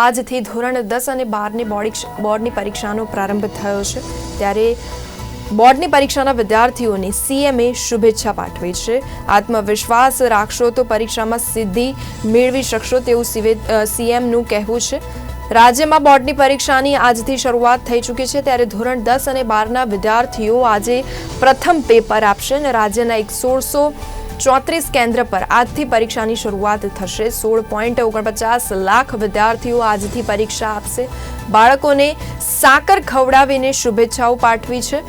આજથી ધોરણ દસ અને બારની બોર્ડની પરીક્ષાનો પ્રારંભ થયો છે. ત્યારે બોર્ડની પરીક્ષાના વિદ્યાર્થીઓને સીએમએ શુભેચ્છા પાઠવી છે. આત્મવિશ્વાસ રાખશો તો પરીક્ષામાં સિદ્ધિ મેળવી શકશો તેવું સીએમનું કહેવું છે. રાજ્યમાં બોર્ડની પરીક્ષાની આજથી શરૂઆત થઈ ચૂકી છે. ત્યારે ધોરણ દસ અને બારના વિદ્યાર્થીઓ આજે પ્રથમ પેપર આપશે અને રાજ્યના એક સોળસો ચોત્રીસ કેન્દ્ર પર આજથી પરીક્ષાની શરૂઆત થશે. સોળ પોઈન્ટ ઓગણપચાસ લાખ વિદ્યાર્થીઓ આજથી પરીક્ષા આપશે. બાળકોને સાકર ખવડાવીને શુભેચ્છાઓ પાઠવી છે.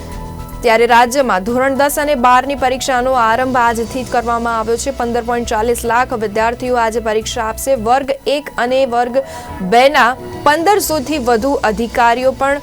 ત્યારે રાજ્યમાં ધોરણ દસ અને બારની પરીક્ષાનો આરંભ આજથી જ કરવામાં આવ્યો છે. પંદર પોઈન્ટ ચાલીસ લાખ વિદ્યાર્થીઓ આજે પરીક્ષા આપશે. વર્ગ એક અને વર્ગ બેના પંદરસોથી વધુ અધિકારીઓ પણ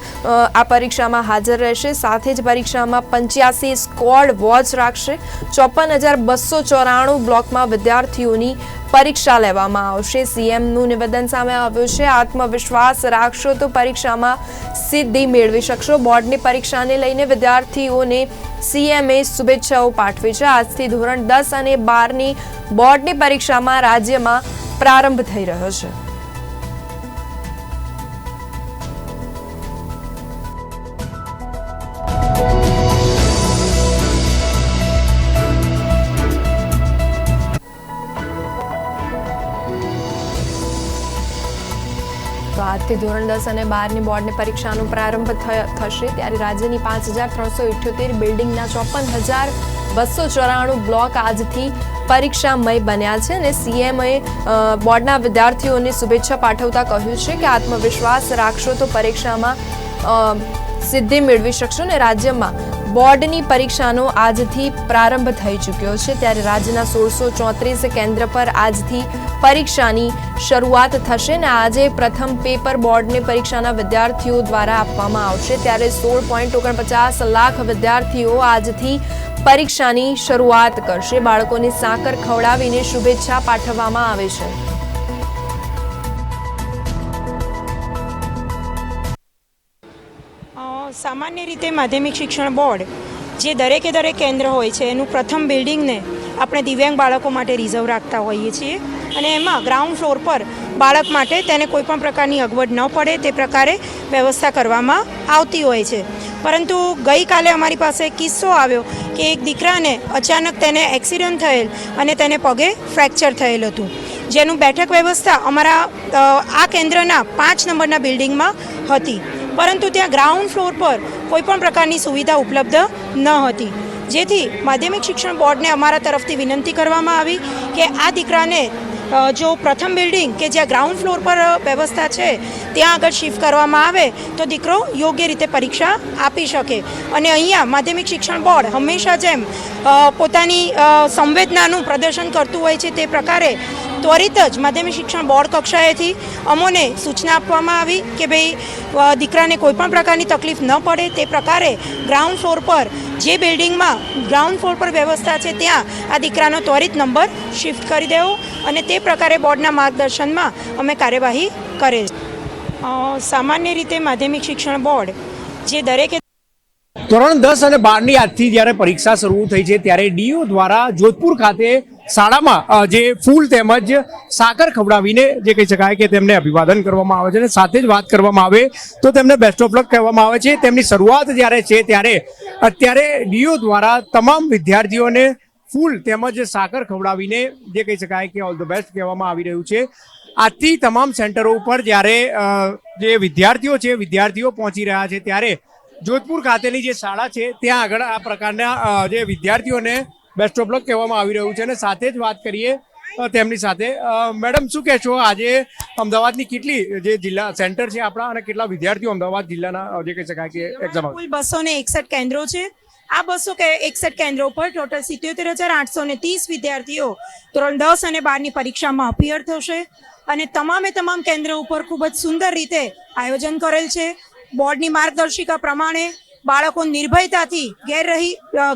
આ પરીક્ષામાં હાજર રહેશે. સાથે જ પરીક્ષામાં પંચ્યાસી સ્કોડ વોચ રાખશે. ચોપન હજાર બસો ચોરાણું બ્લોકમાં વિદ્યાર્થીઓની પરીક્ષા લેવામાં આવશે. સીએમનું નિવેદન સામે આવ્યું છે. આત્મવિશ્વાસ રાખશો તો પરીક્ષામાં સિદ્ધિ મેળવી શકશો. બોર્ડની પરીક્ષાને લઈને વિદ્યાર્થીઓને સીએમએ શુભેચ્છાઓ પાઠવી છે. આજથી ધોરણ દસ અને બારની બોર્ડની પરીક્ષામાં રાજ્યમાં પ્રારંભ થઈ રહ્યો છે. તો આજથી ધોરણ દસ અને બારની બોર્ડની પરીક્ષાનો પ્રારંભ થશે. ત્યારે રાજ્યની પાંચ હજાર ત્રણસો ઇઠ્યોતેર બિલ્ડિંગના ચોપન હજાર બસો ચોરાણું બ્લોક આજથી પરીક્ષામય બન્યા છે અને સીએમએ બોર્ડના વિદ્યાર્થીઓને શુભેચ્છા પાઠવતા કહ્યું છે કે આત્મવિશ્વાસ રાખશો તો પરીક્ષામાં સિદ્ધિ મેળવી શકશો ને રાજ્યમાં બોર્ડની પરીક્ષાનો આજથી પ્રારંભ થઈ ચૂક્યો છે. ત્યારે રાજ્યના સોળસો ચોત્રીસ કેન્દ્ર પર આજથી પરીક્ષાની શરૂઆત થશે ને આજે પ્રથમ પેપર બોર્ડની પરીક્ષાના વિદ્યાર્થીઓ દ્વારા આપવામાં આવશે. ત્યારે સોળ પોઈન્ટ ઓગણપચાસ લાખ વિદ્યાર્થીઓ આજથી પરીક્ષાની શરૂઆત કરશે. બાળકોને સાકર ખવડાવીને શુભેચ્છા પાઠવવામાં આવે છે. સામાન્ય રીતે માધ્યમિક શિક્ષણ બોર્ડ, જે દરેકે દરેક કેન્દ્ર હોય છે, એનું પ્રથમ બિલ્ડિંગને આપણે દિવ્યાંગ બાળકો માટે રિઝર્વ રાખતા હોઈએ છીએ. અને એમાં ગ્રાઉન્ડ ફ્લોર પર બાળક માટે તેને કોઈપણ પ્રકારની અગવડ ન પડે, તે પ્રકારે વ્યવસ્થા કરવામાં આવતી હોય છે. પરંતુ ગઈકાલે અમારી પાસે કિસ્સો આવ્યો કે એક દીકરાને અચાનક તેને એક્સિડન્ટ થયેલ અને તેને પગે ફ્રેક્ચર થયેલ હતું. જેનું બેઠક વ્યવસ્થા અમારા આ કેન્દ્રના પાંચ નંબરના બિલ્ડિંગમાં હતી. પરંતુ ત્યાં ગ્રાઉન્ડ ફ્લોર પર કોઈપણ પ્રકારની સુવિધા ઉપલબ્ધ ન હતી. જેથી માધ્યમિક શિક્ષણ બોર્ડને અમારા તરફથી વિનંતી કરવામાં આવી કે આ દીકરાને જો પ્રથમ બિલ્ડિંગ કે જ્યાં ગ્રાઉન્ડ ફ્લોર પર વ્યવસ્થા છે, ત્યાં આગળ શિફ્ટ કરવામાં આવે, તો દીકરો યોગ્ય રીતે પરીક્ષા આપી શકે. અને અહીંયા માધ્યમિક શિક્ષણ બોર્ડ હંમેશા જેમ પોતાની સંવેદનાનું પ્રદર્શન કરતું હોય છે તે પ્રકારે ત્વરિત જ માધ્યમિક શિક્ષણ બોર્ડ કક્ષાએથી અમોને સૂચના આપવામાં આવી કે ભાઈ દીકરાને કોઈપણ પ્રકારની તકલીફ ન પડે તે પ્રકારે ગ્રાઉન્ડ ફ્લોર પર જે બિલ્ડિંગમાં ગ્રાઉન્ડ ફ્લોર પર વ્યવસ્થા છે ત્યાં આ દીકરાનો ત્વરિત નંબર શિફ્ટ કરી દેવો અને તે પ્રકારે બોર્ડના માર્ગદર્શનમાં અમે કાર્યવાહી કરેલ સામાન્ય રીતે માધ્યમિક શિક્ષણ બોર્ડ જે દરેકે ધોરણ દસ અને બારની આજથી જ્યારે પરીક્ષા શરૂ થઈ છે ત્યારે ડીયુ દ્વારા જોધપુર ખાતે શાળામાં જે ફૂલ તેમજ સાકર ખવડાવીને જે કહી શકાય કે તેમને અભિવાદન કરવામાં આવે છે અને સાથે જ વાત કરવામાં આવે તો તેમને બેસ્ટ ઓફ લક કહેવામાં આવે છે. તેમની શરૂઆત જ્યારે છે ત્યારે અત્યારે ડીઓ દ્વારા તમામ વિદ્યાર્થીઓને ફૂલ તેમજ સાકર ખવડાવીને જે કહી શકાય કે ઓલ ધ બેસ્ટ કહેવામાં આવી રહ્યું છે. આથી તમામ સેન્ટરો ઉપર જ્યારે જે વિદ્યાર્થીઓ છે, વિદ્યાર્થીઓ પહોંચી રહ્યા છે ત્યારે જોધપુર ખાતેની જે શાળા છે, ત્યાં આગળ આ પ્રકારના જે વિદ્યાર્થીઓને બેસ્ટ ઓફ લક કહેવામાં આવી રહ્યું છે અને સાથે જ વાત કરીએ તેમની સાથે. મેડમ શું કહેશો? આજે અમદાવાદની કેટલી જે જિલ્લા સેન્ટર છે આપણા અને કેટલા વિદ્યાર્થીઓ અમદાવાદ જિલ્લાના જે કહી શકાય કે એક્ઝામ કુલ બસો ને એકસઠ કેન્દ્રો છે. આ બસો કે એકસઠ કેન્દ્રો પર ટોટલ સિત્યોતેર હજાર આઠસો ને ત્રીસ વિદ્યાર્થીઓ ધોરણ દસ અને બારની પરીક્ષામાં અપિયર થશે. અને તમામે તમામ કેન્દ્રો ઉપર ખૂબ જ સુંદર રીતે આયોજન કરેલ છે. બોર્ડની માર્ગદર્શિકા પ્રમાણે બાળકો નિર્ભયતાથી ગેરરહી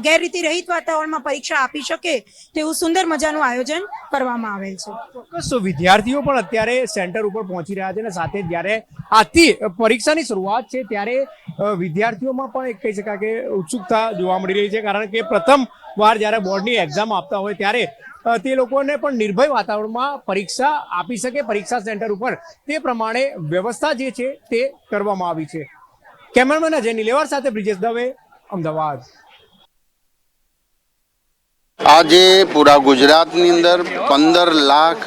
ગેરરીતિ રહિત વાતાવરણમાં પરીક્ષા આપી શકે તેવું સુંદર મજાનું આયોજન કરવામાં આવેલ છે. ચોક્કસ. વિદ્યાર્થીઓ પણ અત્યારે સેન્ટર ઉપર પહોંચી રહ્યા છે અને સાથે જ્યારે આથી પરીક્ષાની શરૂઆત છે ત્યારે વિદ્યાર્થીઓમાં પણ એક કહી શકાય કે ઉત્સુકતા જોવા મળી રહી છે. કારણ કે પ્રથમ વાર જ્યારે બોર્ડની એક્ઝામ આપતા હોય ત્યારે તે લોકોને પણ નિર્ભય વાતાવરણમાં પરીક્ષા આપી શકે પરીક્ષા સેન્ટર ઉપર. તે પ્રમાણે વ્યવસ્થા જે છે તે કરવામાં આવી છે. કેમેરામેન અજય નિલેવાર સાથે બ્રિજેશ દવે અમદાવાદ. આજે પૂરા ગુજરાતની અંદર પંદર લાખ